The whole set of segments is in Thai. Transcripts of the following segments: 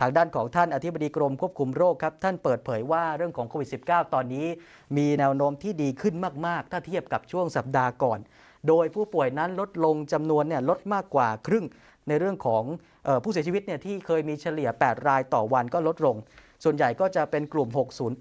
ทางด้านของท่านอธิบดีกรมควบคุมโรคครับ ท่านเปิดเผยว่าเรื่องของโควิด -19 ตอนนี้ มีแนวโน้มที่ดีขึ้นมาก ๆ ถ้าเทียบกับช่วงสัปดาห์ก่อน โดยผู้ป่วยนั้นลดลงจำนวนเนี่ยลดมากกว่าครึ่ง ในเรื่องของเออผู้เสียชีวิตเนี่ยที่เคยมีเฉลี่ย 8 รายต่อวันก็ลดลง ส่วนใหญ่ก็จะเป็นกลุ่ม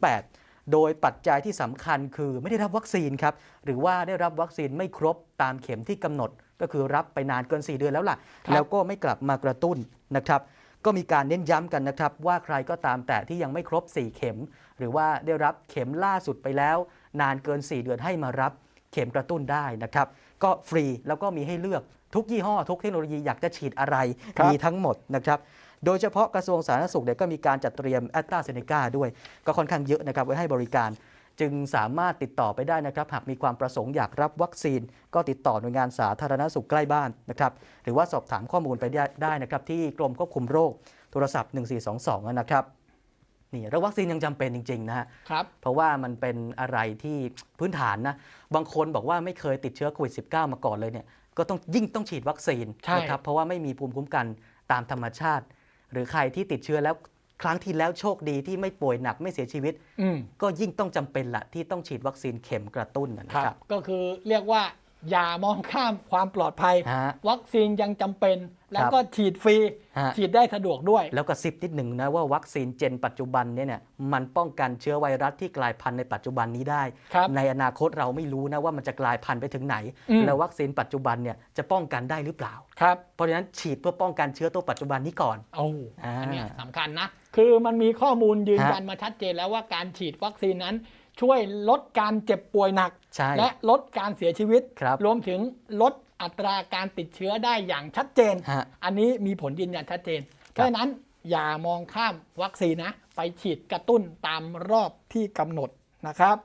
608โดยปัจจัยที่สำคัญคือไม่ได้รับวัคซีนครับ หรือว่าได้รับวัคซีนไม่ครบตามเข็มที่กำหนด ก็คือรับไปนานเกิน 4 เดือนแล้วล่ะครับแล้วก็ไม่กลับมากระตุ้นนะครับ ก็มีการเน้นย้ำกันนะครับ ว่าใครก็ตามแต่ที่ยังไม่ครบ 4 เข็ม หรือว่าได้รับเข็มล่าสุดไปแล้ว นานเกิน 4 เดือนให้มารับเข็มกระตุ้นได้นะครับ ก็ฟรีแล้วก็มีให้เลือกทุกยี่ห้อ ทุกเทคโนโลยีอยากจะฉีดอะไรครับมีทั้งหมดนะครับ โดยเฉพาะกระทรวงสาธารณสุขเนี่ยก็มีการจัดเตรียมแอตตราเซเนกาด้วย ก็ค่อนข้างเยอะนะครับไว้ให้บริการ จึงสามารถติดต่อไปได้นะครับ หากมีความประสงค์อยากรับวัคซีน ก็ติดต่อหน่วยงานสาธารณสุขใกล้บ้านนะครับ หรือว่าสอบถามข้อมูลไปได้ได้นะครับ ที่กรมควบคุมโรคโทรศัพท์ 1422 นะครับนี่แล้ววัคซีนยังจำเป็นจริง ๆ นะฮะครับเพราะว่ามันเป็นอะไรที่พื้นฐานนะ บางคนบอกว่าไม่เคยติดเชื้อโควิด -19 มาก่อนเลยเนี่ยก็ต้องยิ่งต้องฉีดวัคซีนใช่นะครับเพราะว่าไม่มีภูมิคุ้มกันตามธรรมชาติ หรือใครที่ติดเชื้อแล้ว ครั้งที่แล้วโชคดีที่ไม่ป่วยหนักไม่เสียชีวิต อืมก็ยิ่งต้องจำเป็นละที่ต้องฉีดวัคซีนเข็มกระตุ้นนะครัครับ บ ก็คือเรียกว่า อย่ามองข้ามความปลอดภัย ฮะ วัคซีนยังจำเป็น แล้วครับก็ฉีดฟรี ฮะ ฉีดได้สะดวกด้วย แล้วก็ซิบนิดหนึ่งนะว่าวัคซีนเจนปัจจุบันเนี่ยเนี่ยมันป้องกันเชื้อไวรัสที่กลายพันธุ์ในปัจจุบันนี้ได้ ครับในอนาคตเราไม่รู้นะว่ามันจะกลายพันธุ์ไปถึงไหน อืม แล้ววัคซีนปัจจุบันเนี่ยจะป้องกันได้หรือเปล่า ครับ เพราะฉะนั้นฉีดเพื่อป้องกันเชื้อตัวปัจจุบันนี้ก่อน โอ้อ่าอันเนี้ยสำคัญนะ คือมันมีข้อมูลยืนฮะยันมาชัดเจนแล้วว่าการฉีดวัคซีนนั้น ช่วยลดการเจ็บป่วยหนัก ใช่ และลดการเสียชีวิต ครับรวมถึงลดอัตราการติดเชื้อได้อย่างชัดเจน ฮะอันนี้มีผลยืนยันชัดเจน เพราะฉะนั้นอย่ามองข้ามวัคซีนนะ ไปฉีดกระตุ้นตามรอบที่กำหนดนะครับ